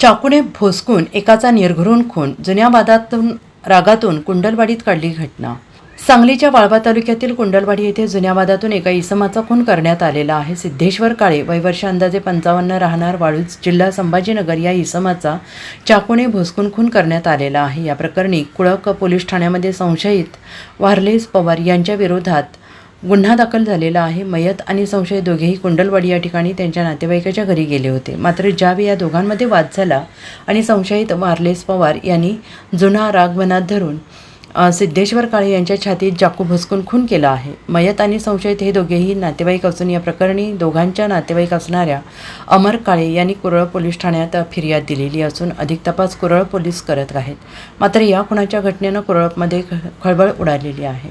चाकूने भोसकून एकाचा निर्घरून खून जुन्या वादातून रागातून कुंडलवाडीत काढली घटना. सांगलीच्या वाळवा तालुक्यातील कुंडलवाडी येथे जुन्या वादातून एका इसमाचा खून करण्यात आलेला आहे. सिद्धेश्वर काळे वयवर्ष अंदाजे पंचावन्न राहणार वाळूज जिल्हा संभाजीनगर या इसमाचा चाकूने भोसकून खून करण्यात आलेला आहे. या प्रकरणी कुळक पोलीस ठाण्यामध्ये संशयित वारलेस पवार यांच्या विरोधात गुन्हा दाखल झालेला आहे. मयत आणि संशयित दोघेही कुंडलवाडी या ठिकाणी त्यांच्या नातेवाईकाच्या घरी गेले होते. मात्र ज्यावेळी या दोघांमध्ये वाद झाला आणि संशयित वारलेस पवार यांनी जुना राग मनात धरून सिद्धेश्वर काळे यांच्या छातीत चाकू भुसकून खून केला आहे. मयत आणि संशयित हे दोघेही नातेवाईक असून या प्रकरणी दोघांच्या नातेवाईक असणाऱ्या अमर काळे यांनी कुरळ पोलीस ठाण्यात फिर्याद दिलेली असून अधिक तपास कुरळ पोलीस करत आहेत. मात्र या खुनाच्या घटनेनं कुरळमध्ये खळबळ उडालेली आहे.